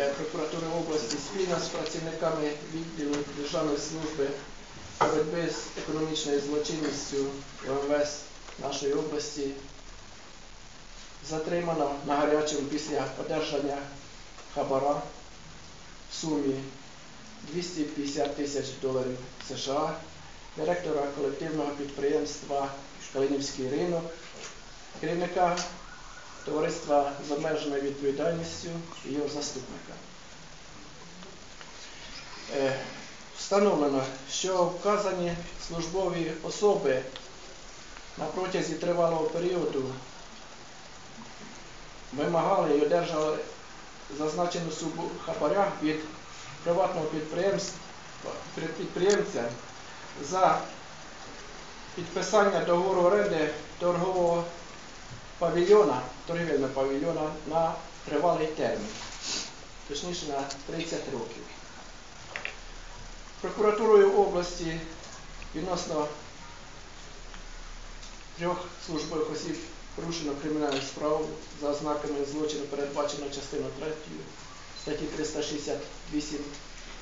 е, прокуратури області спільно з працівниками відділу Державної служби боротьби з економічною злочинністю ВМВС нашої області затримано на гарячому після одержання хабара в сумі 250 тисяч доларів США директора колективного підприємства Калинівський ринок, керівника товариства з обмеженою відповідальністю і його заступника. Е, Встановлено, що вказані службові особи на протязі тривалого періоду вимагали і одержали зазначену суму хабаря від приватного підприємця за підписання договору оренди торгового павільйона, торгівельного павільйона на тривалий термін, точніше на 30 років. Прокуратурою області відносно трьох службових осіб порушено кримінальну справу за ознаками злочину, передбачено частиною 3 статті 368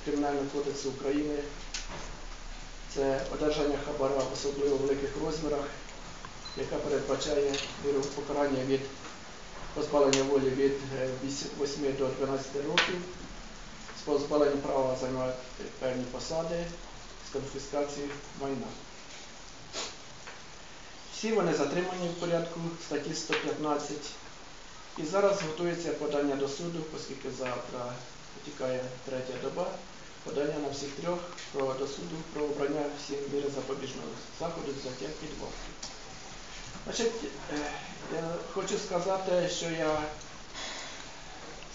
Кримінального кодексу України. Це одержання хабара в особливо великих розмірах, яка передбачає міру покарання від позбавлення волі від е, 8 до 12 років, з позбавленням права займати певні посади, з конфіскацією майна. Всі вони затримані в порядку статті 115. І зараз готується подання до суду, оскільки завтра потікає третя доба, подання на всіх трьох до суду про обрання всім міри запобіжного заходу взяття під варту. Значить, е, я хочу сказати, що я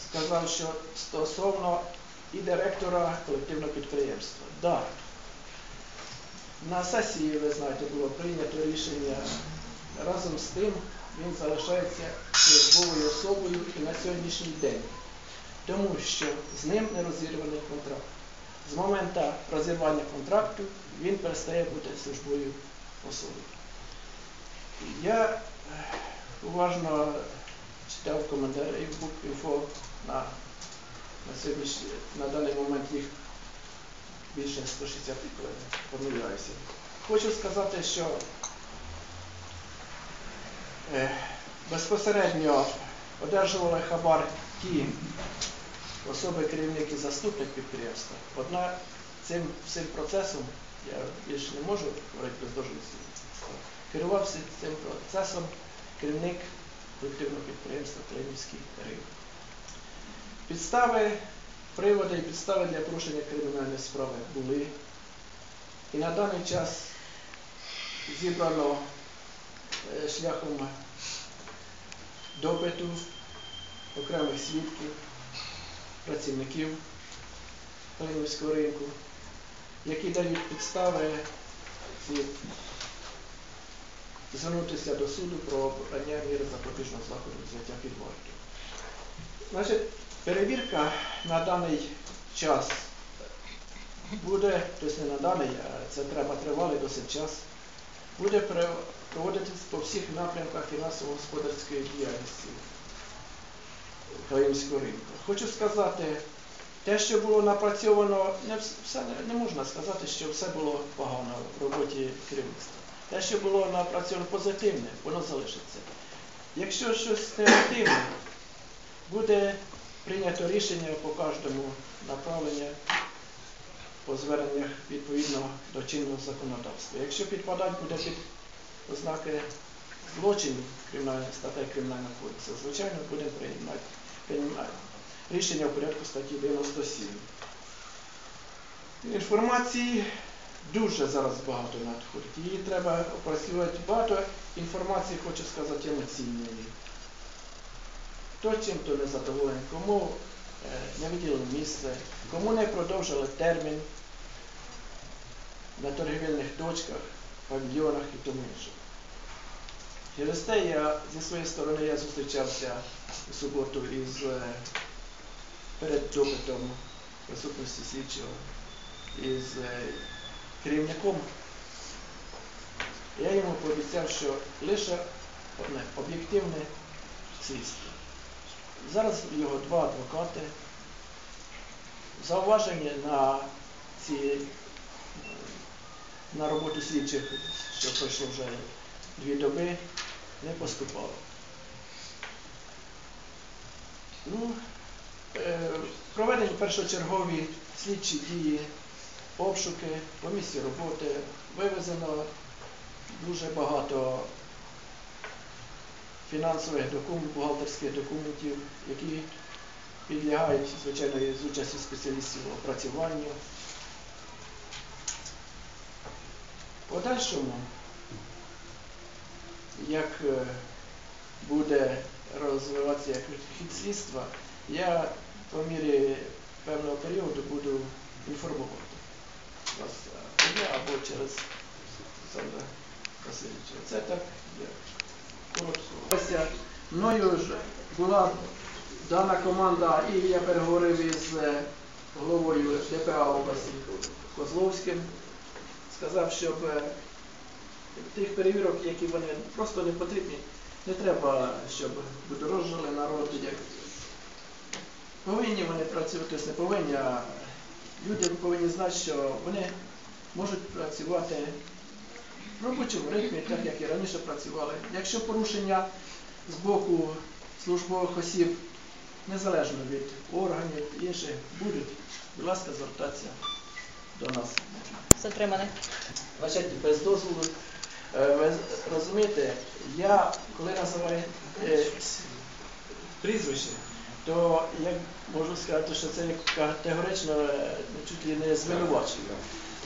сказав, що стосовно і директора колективного підприємства. Да, на сесії, ви знаєте, було прийнято рішення. Разом з тим він залишається службовою особою і на сьогоднішній день, тому що з ним не розірваний контракт. З моменту розірвання контракту він перестає бути службовою особою. Я е, уважно читав коментарі в на, на, на даний момент їх більше 160, коли помиляюся. Хочу сказати, що е, безпосередньо одержували хабар ті особи, керівник і заступник підприємства. Однак цим всім процесом, я більше не можу говорити без дожності, керувався цим процесом керівник колективного підприємства Калинівський ринок. Підстави, приводи і підстави для порушення кримінальної справи були. І на даний час зібрано е, шляхом допиту окремих свідків, працівників Калинівського ринку, які дають підстави звернутися до суду про обрання міри запобіжного заходу взяття під варту. Значить, перевірка на даний час буде, тобто не на даний, а це треба тривалий досить час, буде проводитись по всіх напрямках фінансово-господарської діяльності Калинівського ринку. Хочу сказати, те, що було напрацьовано, не все не можна сказати, що все було погано в роботі керівництва. Те, що було напрацьовано позитивне, воно залишиться. Якщо щось негативне, буде прийнято рішення по кожному направленню по зверненнях відповідно до чинного законодавства. Якщо підпадать буде під ознаки злочинів статей Кримінального кодексу, звичайно, будемо приймати, приймати рішення в порядку статті 97. Інформації дуже зараз багато надходить. Її треба опрацювати багато інформації, хочу сказати, емоційної. Хто чим то не задоволений, кому е, не виділили місце, кому не продовжили термін на торгівельних точках, павільйонах і тому інше. Через те я зі своєї сторони я зустрічався у суботу із е, перед допитом присутності слідчого із е, керівником. Я йому пообіцяв, що лише одне об'єктивне слідство. Зараз його два адвокати зауваження на ці е, на роботу слідчих, що пройшло вже дві доби, не поступало. Ну, е, проведені першочергові слідчі дії, обшуки по місці роботи, вивезено дуже багато фінансових документів, бухгалтерських документів, які підлягають, звичайно, з участю спеціалістів опрацюванню. Подальшому, як е, буде розвиватися як хід слідства, я по мірі певного періоду буду інформувати вас або або через Олександра Васильовича. Це так я коротко. Мною ж була дана команда, і я переговорив із е, головою ДПА області Козловським, сказав, щоб е, тих перевірок, які вони просто не потрібні, не треба, щоб будорожили народ. Повинні вони працювати, не повинні, а люди повинні знати, що вони можуть працювати в робочому ритмі, так як і раніше працювали. Якщо порушення з боку службових осіб, незалежно від органів інших, будуть, будь ласка, звертатися до нас. Затриманих. Значить, без дозволу, е, ви розумієте, я коли називаю е, прізвище, то я можу сказати, що це категорично чуть ли не звинувачення.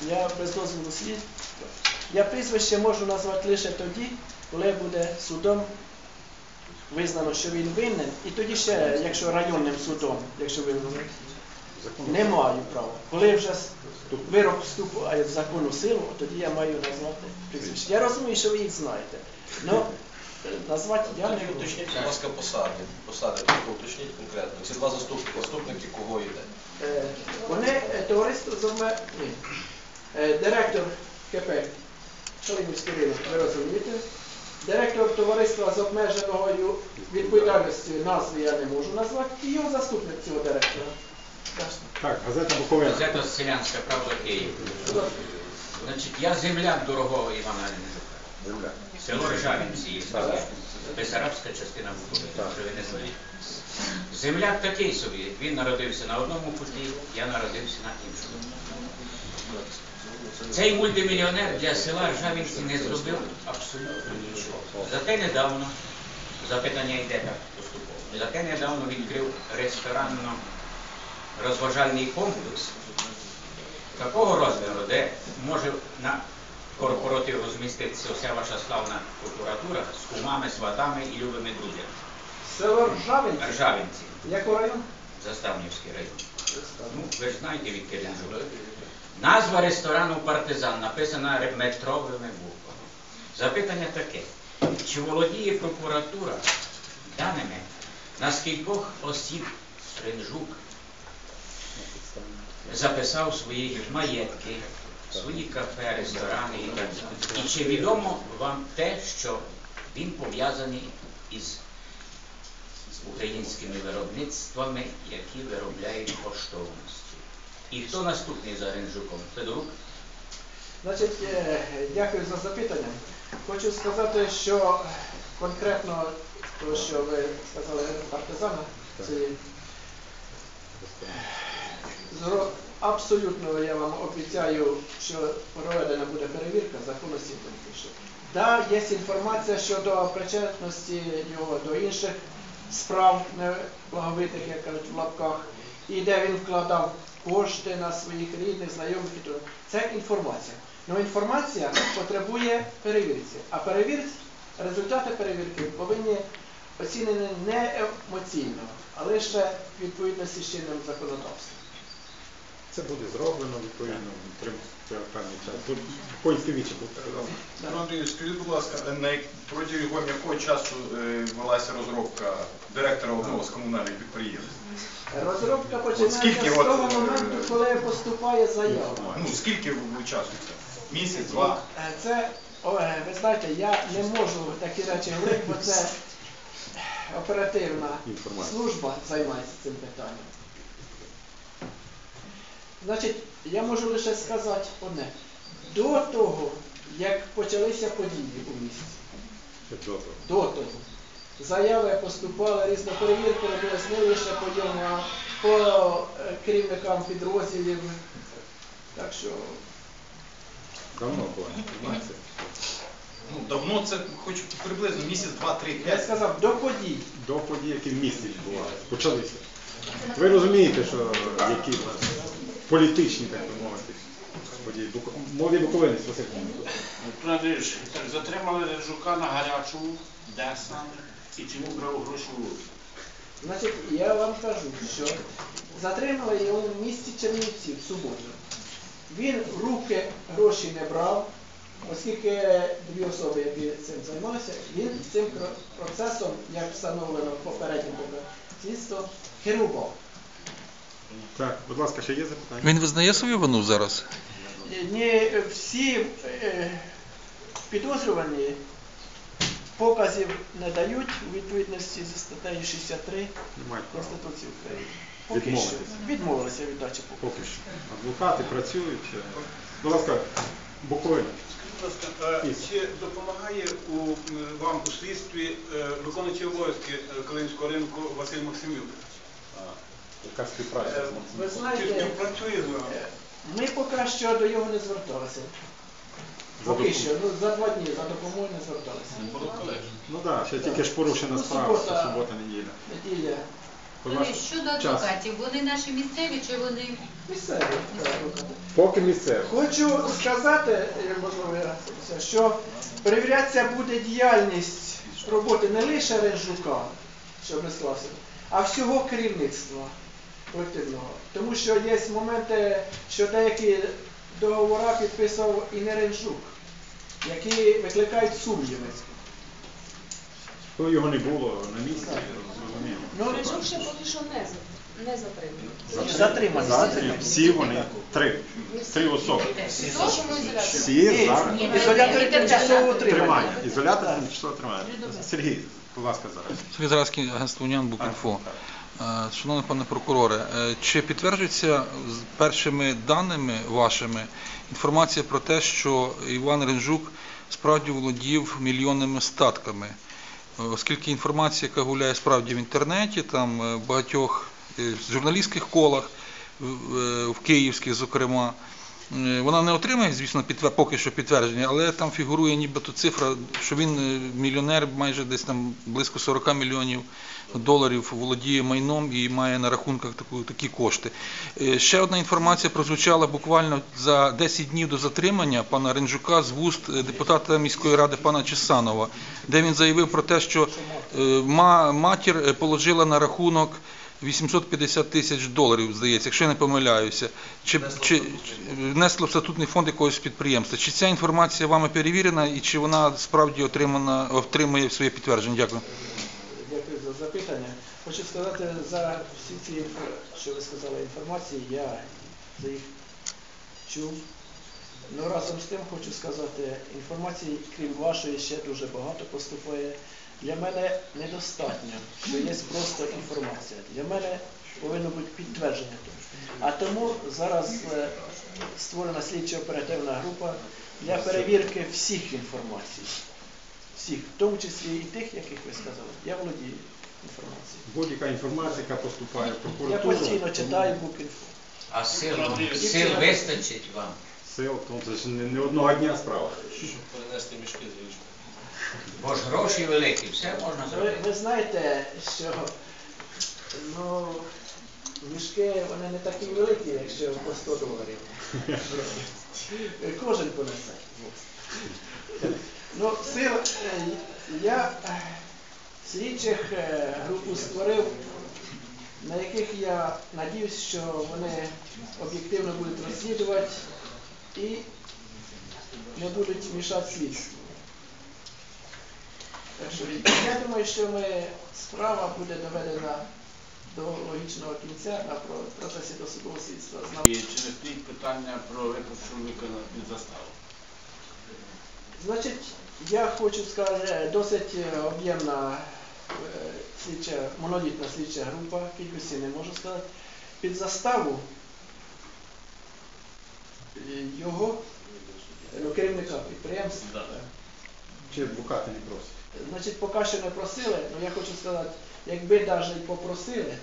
Я без дозволу слід. Я прізвище можу назвати лише тоді, коли буде судом визнано, що він винен, і тоді ще, якщо районним судом, якщо ви не маю права. Коли вже вирок вступає в законну силу, тоді я маю назвати прізвище. Я розумію, що ви їх знаєте. але назвати я не уточніть, будь ласка, посади. Посади тільки уточніть конкретно. Ці два заступники, заступники кого йде? Е, Вони е, товариство з обме... Ні. Е, Директор КП Шалинівський ринок, ви розумієте? Директор товариства з обмеженою відповідальністю назви я не можу назвати, і його заступник цього директора. Ясно. Так, газета Буковина. Газета Селянська правда Київ. Значить, я земляк дорогого Івана Ренежука. Село Ржавінці, Бесарабська частина Буковини, що ви не знаєте. Земляк такий собі. Він народився на одному путі, я народився на іншому. Цей мультимільйонер для села Ржавінці не зробив абсолютно нічого. Зате недавно, запитання йде так поступово, зате недавно відкрив ресторанно розважальний комплекс такого розміру, де може на корпоратив розміститися вся ваша славна прокуратура з кумами, сватами і любими друзями. Село Ржавинці. Ржавінці, Який район? Заставнівський район. Ну, ви ж знаєте, від я живу. Назва ресторану партизан написана метровими буквами. Запитання таке. Чи володіє прокуратура даними, на скількох осіб Ринжук записав свої маєтки, свої кафе, ресторани і так далі. І чи відомо вам те, що він пов'язаний із українськими виробництвами, які виробляють коштовності? І хто наступний за Ринжуком? Федорук? Значить, е, дякую за запитання. Хочу сказати, що конкретно те, що ви сказали партизана, це абсолютно я вам обіцяю, що проведена буде перевірка законності політичної. Да, є інформація щодо причетності його до інших справ неблаговитих, як кажуть, в лапках, і де він вкладав кошти на своїх рідних, знайомих. Це інформація. Ну інформація потребує перевірці. А перевірці, результати перевірки повинні оцінені не емоційно, а лише відповідності з чинним законодавством. Це буде зроблено відповідно певний час. Ну, Андрій, скажіть, будь ласка, на протягом якого часу е, велася розробка директора одного з комунальних підприємств? Розробка починається з того е, моменту, коли поступає заява. Ну, скільки ви часу це? Місяць, два? Е, Це, е, ви знаєте, я не можу такі речі говорити, бо це оперативна служба займається цим питанням. Значить, я можу лише сказати одне. До того, як почалися події у місті, до того. до того, заяви поступали, різна перевірка робилась не лише по ньому, а по е, керівникам підрозділів. Так що Давно була інформація. Ну, давно це хоч приблизно місяць, два, три, я сказав, до подій. До подій, які в місті відбувалися, почалися. Ви розумієте, що які в нас політичні, так би мовити, події. Буко- Молодий Буковинець, Василь. Так затримали Режука на гарячому, де саме і чому брав гроші в руки. Значить, я вам кажу, що затримали його в місті Чернівці в суботу. Він в руки гроші не брав, оскільки дві особи, які цим займалися, він цим процесом, як встановлено попереднім слідством, керував. Так, будь ласка, ще є запитання? Він визнає свою вину зараз? Не всі е, підозрювані показів не дають у відповідності зі статтею 63 Немає права. Конституції України. Поки що Відмовилися. відмовилися від дачі показів. Поки що. Адвокати працюють. е, Будь ласка, Буковинець. Будь ласка, е, Чи допомагає у, вам у слідстві е, виконуючий обов'язки е, Калинського ринку Василь Максимюк? Яка співпраця з Ви? Знаєте, е, ми поки що до його не зверталися. Поки що, ну за два дні за допомогою не зверталися. Ну так, ще тільки ж порушена Ну, справа, субота. це субота, неділя. Неділя. Щодо адвокатів, вони наші місцеві чи вони Місцеві. Поки місцеві. Хочу сказати, е, можливо, що перевірятися буде діяльність роботи не лише Ренжука, щоб не склався, а всього керівництва колективного. Тому що є моменти, що деякі договори підписував і не Ренжук, які викликають сумніви. Коли його не було на місці, розуміємо. Ну, Режим ще поки що не, за- не затриманий. Затримані. Всі вони, три. Три особи. Всі зараз. Ні, ізолятори тимчасового. Тримання. Ізолятор тимчасово тримання. Сергій, будь ласка, зараз. Сергій Заразький, агентство Уніан Букінфо. Е, Шановний пане прокуроре, е, чи підтверджується першими даними вашими інформація про те, що Іван Ренжук справді володів мільйонними статками? Е, Оскільки інформація, яка гуляє справді в інтернеті, там в багатьох журналістських колах, в- київських, зокрема, вона не отримає, звісно, підтвер... поки що підтвердження, але там фігурує нібито цифра, що він мільйонер, майже десь там близько 40 мільйонів доларів володіє майном і має на рахунках таку, такі кошти. Е, Ще одна інформація прозвучала буквально за 10 днів до затримання пана Ренжука з вуст е, депутата міської ради пана Чесанова, де він заявив про те, що е, матір положила на рахунок 850 тисяч доларів, здається, якщо я не помиляюся, чи, чи, статутний в статутний фонд якогось підприємства. Чи ця інформація вами перевірена і чи вона справді отримана, отримує своє підтвердження? Дякую. Запитання. Хочу сказати за всі ці що ви сказали інформації, я за їх чув. Ну разом з тим хочу сказати, інформації, крім вашої, ще дуже багато поступає. Для мене недостатньо, що є просто інформація. Для мене повинно бути підтвердження. А тому зараз е, створена слідчо-оперативна група для перевірки всіх інформацій. Всіх, в тому числі і тих, яких ви сказали. Я володію інформацією. Будь-яка інформація, яка поступає в Я прокуратуру. постійно читаю букінфо. А сил, сил вистачить вам? Сил, тому це ж не, не одного дня справа. Щоб перенести мішки з річки. Бо ж гроші великі, все можна Ви, зробити. ви знаєте, що ну, мішки вони не такі великі, якщо по 100 доларів. Кожен понесе. Ну, сил, е, я слідчих е, групу створив, на яких я надіюсь, що вони об'єктивно будуть розслідувати і не будуть мішати слідству. Так що я думаю, що ми, справа буде доведена до логічного кінця на про- процесі досудового слідства. І чи не стоїть питання про випуск чоловіка під заставу? Значить, я хочу сказати, досить е, об'ємна слідча, монолітна слідча група, кількості не можу сказати. Під заставу е, його ну, керівника підприємства. Да. е, Чи адвокати не просять? Значить, поки що не просили, але я хочу сказати, якби навіть попросили,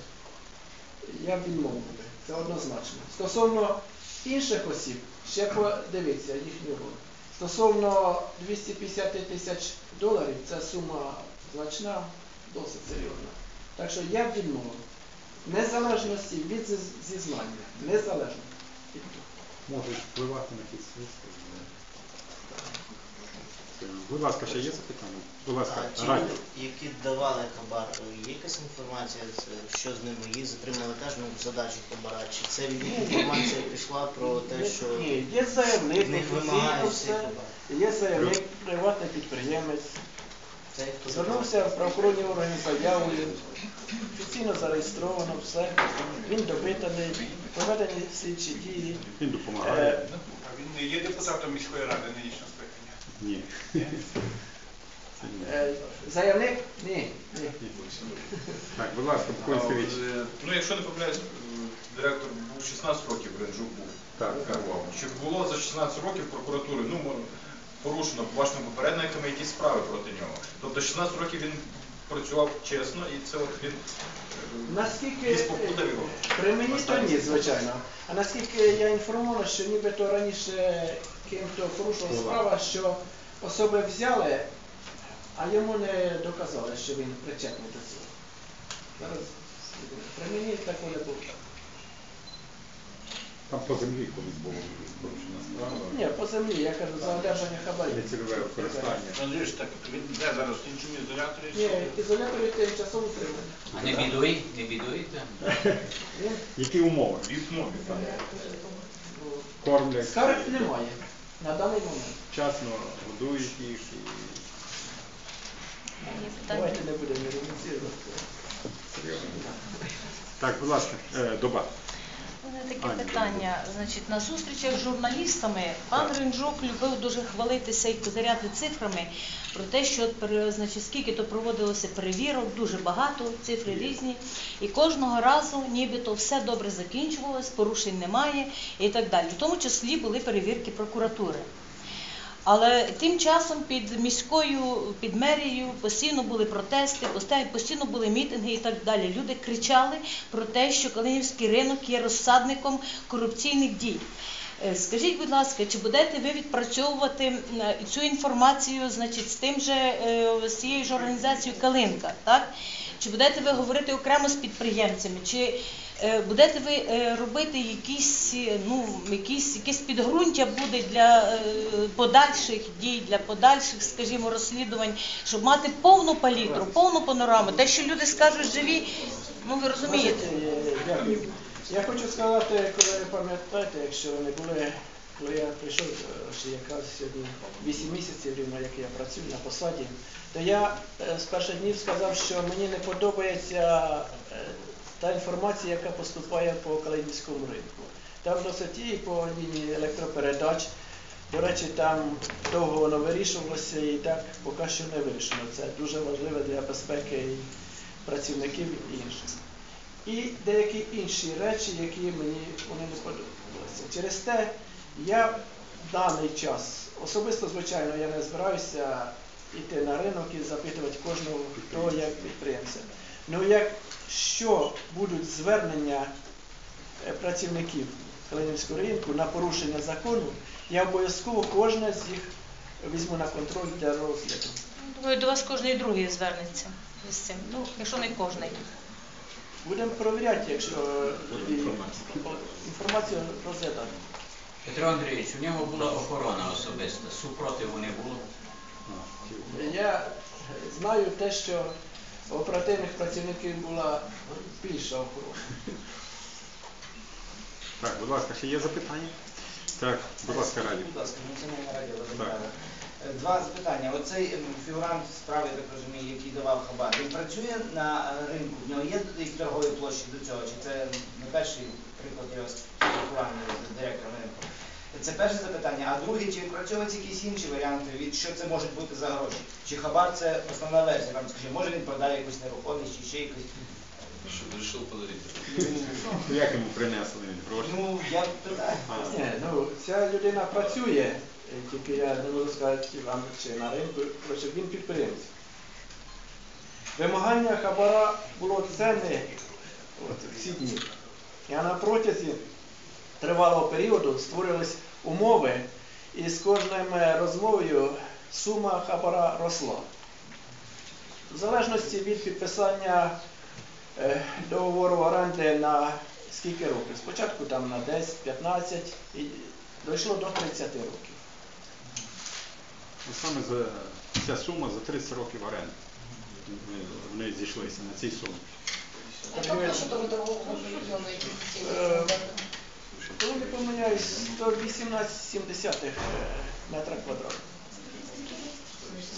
я б відмовив би. Це однозначно. Стосовно інших осіб, ще подивіться їх не було. Стосовно 250 тисяч доларів, це сума значна, досить серйозна. Так що я відмовив. Незалежності від зізнання. Незалежно. Можуть впливати на ті свідки. Будь ласка, ще є запитання? Будь ласка, А ті які давали хабар, є якась інформація, що з ними? Їх затримали теж ну, задачу хабара? Чи це від них інформація пішла про те, що Ні, є заявник, від них офіційно вимагають все. хабар? Є заявник, приватний підприємець. Звернувся в правоохоронні органи заявою, офіційно зареєстровано все. Він допитаний, проведені слідчі дії. Він допомагає. Е, А він не є депутатом міської ради нинішнього скликання. Ні. Ні. е, Заявник? Ні. ні. Так, будь ласка, Буконська річ. е, Ну, якщо не помиляюсь, директор був 16 років, Ренжук був. Так, так. керував. Чи було за 16 років прокуратури, ну, мо- порушено вашими попередниками якісь справи проти нього? Тобто 16 років він працював чесно і це от він е, Наскільки якісь попутав його. при мені то ні, звичайно. А наскільки я інформований, що нібито раніше ким-то порушував справа, що особи взяли, а йому не доказали, що він причетний до цього. Зараз при мені такого не було. Там по землі колись було порушена справа. Ні, по землі, я кажу, за одержання хабарів. Нецільове використання. Андрій, так він де зараз в іншому ізоляторі? Ні, ізолятори тимчасово утримання. А не бідує, не бідуєте? Які умови? Вікно. ну, Кормлять, скарг немає на даний момент. вчасно годують їх. і Давайте не будемо іронізувати. Серйозно. Так, будь ласка, е, доба. Мене таке питання. Значить, на зустрічах з журналістами пан Ринжук любив дуже хвалитися і козиряти цифрами про те, що значить, скільки то проводилося перевірок, дуже багато, цифри різні. І кожного разу нібито все добре закінчувалось, порушень немає і так далі. В тому числі були перевірки прокуратури. Але тим часом під міською, під мерією постійно були протести, постійно- були мітинги і так далі. Люди кричали про те, що Калинівський ринок є розсадником корупційних дій. Е, Скажіть, будь ласка, чи будете ви відпрацьовувати е, цю інформацію, значить, з тим же е, з цією ж організацією Калинка, так? Чи будете ви говорити окремо з підприємцями? Чи будете ви е, робити якісь, е, ну, якісь, якесь підґрунтя буде для е, подальших дій, для подальших, скажімо, розслідувань, щоб мати повну палітру, повну панораму, те, що люди скажуть живі, ну ви розумієте. Е. Я хочу сказати, коли ви пам'ятаєте, якщо не були, коли я прийшов, е, ще якраз сьогодні 8 місяців рівно, як я працюю на посаді, то я е, з перших днів сказав, що мені не подобається е, та інформація, яка поступає по Калинівському ринку. Там досить і по лінії електропередач. До речі, там довго воно вирішувалося і так поки що не вирішено. Це дуже важливо для безпеки і працівників і інших. І деякі інші речі, які мені вони не подобалися. Через те я в даний час, особисто, звичайно, я не збираюся йти на ринок і запитувати кожного, хто як підприємця. Ну якщо будуть звернення е, працівників Калинівського ринку на порушення закону, я обов'язково кожне з їх візьму на контроль для розгляду. Думаю, до вас кожний другий звернеться з цим. Ну, якщо не кожний. Будемо перевіряти, якщо е, і інформацію розглядати. Петро Андрійович, у нього була охорона особиста, супротиву не було. Я знаю те, що оперативних працівників була більша охорона. Так, будь ласка, ще є запитання? Так, будь ласка, Раді. Будь ласка, національна радіо Володимира. Е, Два запитання. Оцей фігурант справи, я так розумію, який давав хабар, він працює на е, ринку, в нього є якісь торгові площі до цього, чи це не перший приклад його спілкування з директором ринку? Це перше запитання. А друге, чи відпрацьовуються якісь інші варіанти, від що це може бути за гроші? Чи хабар це основна версія? Там, скажімо, може він продає якусь нерухомість, чи ще якусь. Щоб вирішив подарити. Як йому принесли він гроші? Ну, я питаю. Ні, ну ця людина працює, е, тільки я не можу сказати вам чи на ринку, коротше, він підприємець. Вимагання хабара було ценне от, всі дні. І на протязі тривалого періоду створились умови, і з кожним е, розмовою сума хабара росла. В залежності від підписання е, договору оренди на скільки років? Спочатку там на 10, 15 і дійшло до 30 років. ну, Саме за ця сума за 30 років оренди. Вони- Вони зійшлися на цій сумі. Е, Коли не помиляюсь, 118,7 е, метра квадратних.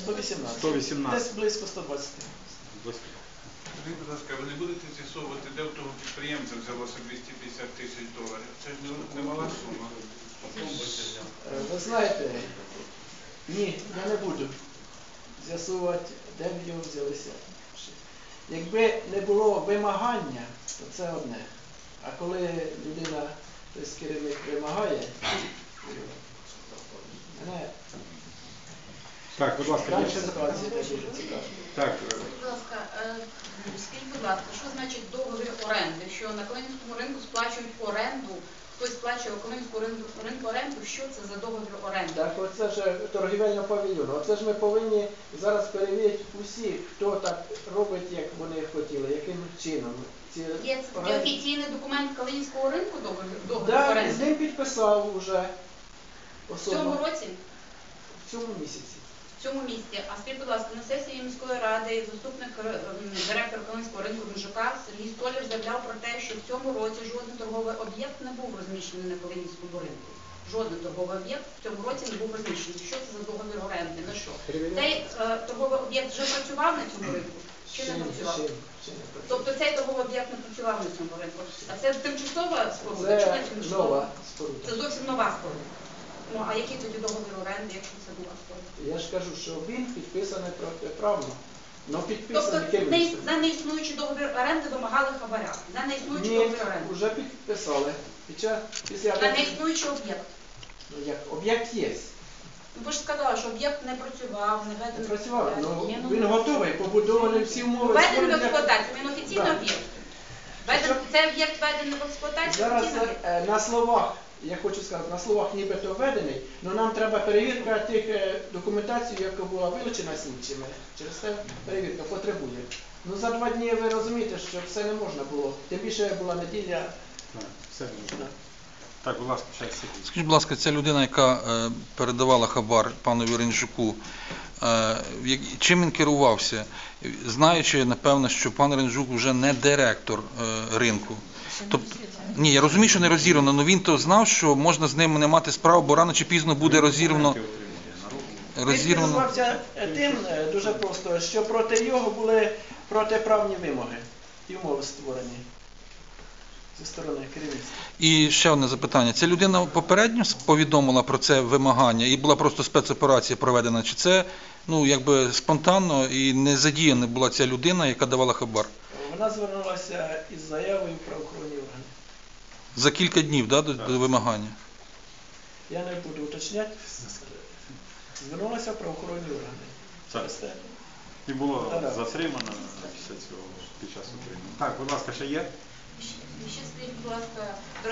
118. 118. Десь близько 120. Близько. Скажіть, будь ласка, ви не будете з'ясовувати, де в того підприємця взялося 250 тисяч доларів? Це ж не- немала сума. Е, Ви знаєте, ні, я не буду з'ясувати, де в його взялися. Якби не було вимагання, то це одне. А коли людина, тобто керівник вимагає, мене Так, будь ласка, є далі ще ситуація дуже цікава. Так, е, Будь ласка, е, скажіть, будь ласка, що значить договір оренди? Що на Калинівському ринку сплачують оренду, хтось сплачує Калинівському ринку, оренду, що це за договір оренди? Так, оце ж торгівельна павільйон. Оце ж ми повинні зараз перевірити усі, хто так робить, як вони хотіли, яким чином. Ці Є це оренди- офіційний документ Калинівського ринку договір, договір Да, з оренди? ним підписав уже В цьому році? в цьому місяці. В цьому місті. А скажіть, будь ласка, на сесії міської ради заступник е, директора Калинського ринку Гунжака Сергій Столяр заявляв про те, що в цьому році жоден торговий об'єкт не був розміщений на Калинівському ринку. Жоден торговий об'єкт в цьому році не був розміщений. Що це за договір оренди? На що? Цей е, торговий об'єкт вже працював на цьому ринку? Чи не працював? Тобто цей торговий об'єкт не працював на цьому ринку. А це тимчасова споруда? Чи не Це тимчасова? нова споруда. Це зовсім нова споруда. Ну, а який тоді договір оренди, якщо це нова споруда? Я ж кажу, що він підписаний протиправно. Ну Тобто не, за неіснуючий договір оренди вимагали хабаря. За неіснуючий Ні, договір оренди. вже підписали. Під час, після А неіснуючий об'єкт. Ну, як, об'єкт є. Ну ви ж сказали, що об'єкт не працював, не Не введений. працював. Ну, Ні, ну, він готовий, побудований всі умови. Введений в експлуатацію, він офіційний Да. об'єкт. Введений- Цей об'єкт введений в експлуатацію, Зараз офіційний об'єкт. е, на словах, я хочу сказати, на словах нібито введений, але нам треба перевірка тих е, документацій, яка була вилучена слідчими. Через це перевірка потребує. Ну за два дні ви розумієте, що все не можна було. Тим більше була неділя. все. Так, будь ласка, секунду. Скажіть, будь ласка, ця людина, яка е, передавала хабар панові Ренжуку, е, чим він керувався, знаючи, напевно, що пан Ренжук вже не директор ринку. Тобто, ні, я розумію, що не розірвано, але він то знав, що можна з ним не мати справу, бо рано чи пізно буде розірвано. Він розірвано. тим е, дуже просто, що проти його були протиправні вимоги і умови створені зі сторони керівництва. І ще одне запитання. Ця людина попередньо повідомила про це вимагання і була просто спецоперація проведена? Чи це ну, якби спонтанно і не задіяна була ця людина, яка давала хабар? Вона звернулася із заявою в правоохоронні органи. За кілька днів да, до, до вимагання? Я не буду уточняти. Звернулася в правоохоронні органи. Так. Через те. І було Да-да. затримано після цього під час утримання. Так, будь ласка, ще є?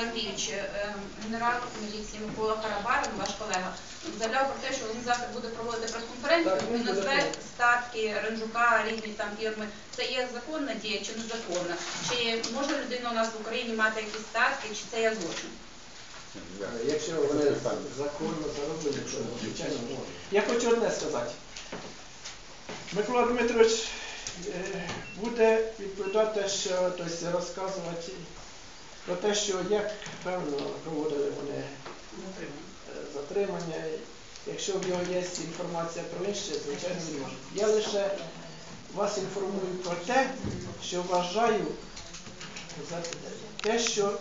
Андрійович, е, генерал міліції Микола Харабарин, ваш колега, заявляв про те, що він завтра буде проводити прес-конференцію, він назве статки Ренжука, різні там фірми. Це є законна дія чи незаконна? Чи може людина у нас в Україні мати якісь статки, чи це є злочин? Якщо вони законно зароблені, то звичайно можна. Я хочу одне сказати. Микола Дмитрович е, буде відповідати, що тобто, розказувати про те, що як певно проводили вони е, затримання. Якщо в нього є інформація про інше, звичайно він може. Я лише вас інформую про те, що вважаю за те, що